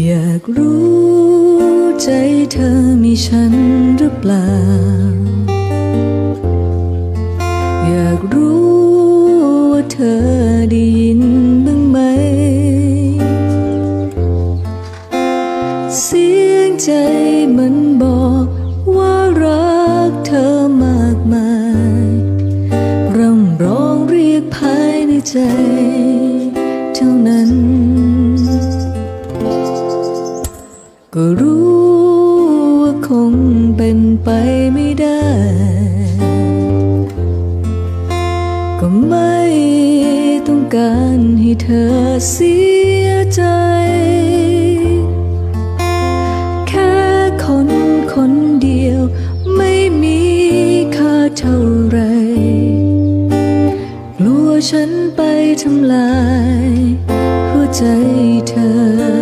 อยากรู้ใจเธอมีฉันหรือเปล่า อยากรู้ว่าเธอได้ยินบ้างไหม เสียงใจมันบอกว่ารักเธอมากมายร่ำร้องเรียกภายในใจ เท่านั้น ก็รู้ว่าคงเป็นไปไม่ได้ ก็ไม่ต้องการให้เธอเสียใจ แค่คนคนเดียวไม่มีค่าเท่าไรกลัวฉันไปทำลาย หัวใจเธอ